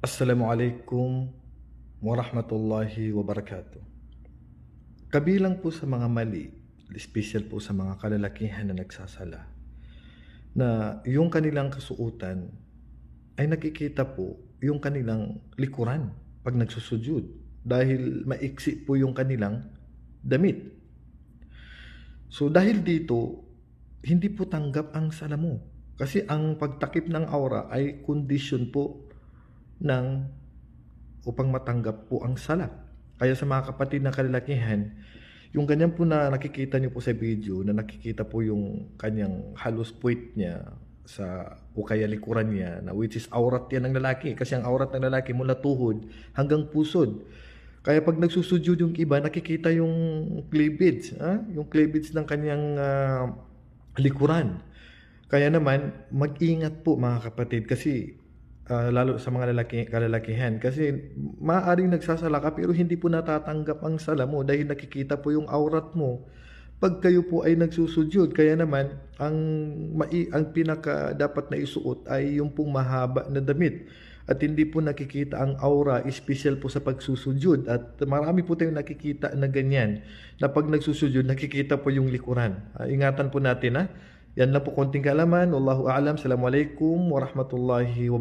Assalamualaikum warahmatullahi wabarakatuh. Kabilang po sa mga mali, special po sa mga kalalakihan na nagsasala, na yung kanilang kasuotan ay nakikita po yung kanilang likuran pag nagsusujud dahil maiksi po yung kanilang damit. So dahil dito, hindi po tanggap ang salamu. Kasi ang pagtakip ng aura ay kondisyon po ng upang matanggap po ang sala. Kaya sa mga kapatid na kalalakihan, yung ganyan po na nakikita niyo po sa video, na nakikita po yung kanyang halos puwit niya sa o kaya likuran niya na which is aurat yan ng lalaki kasi ang aurat ng lalaki mula tuhod hanggang pusod. Kaya pag nagsusujud yung iba, nakikita yung cleavage, ha? yung cleavage ng kanyang ah, likuran. Kaya naman, mag-ingat po mga kapatid kasi ah, lalo sa mga lalaki, kalalakihan kasi maaaring nagsasala ka pero hindi po natatanggap ang sala mo dahil nakikita po yung aurat mo pag kayo po ay nagsusujud. Kaya naman, ang, mai, ang pinaka dapat na isuot ay yung pong mahaba na damit at hindi po nakikita ang aura, special po sa pagsusujud. At marami po tayong nakikita na ganyan, na pag nagsusujud, nakikita po yung likuran. Ah, ingatan po natin ha. Yan lang po konting kaalaman. Wallahu a'lam. Assalamualaikum warahmatullahi wabarakatuh.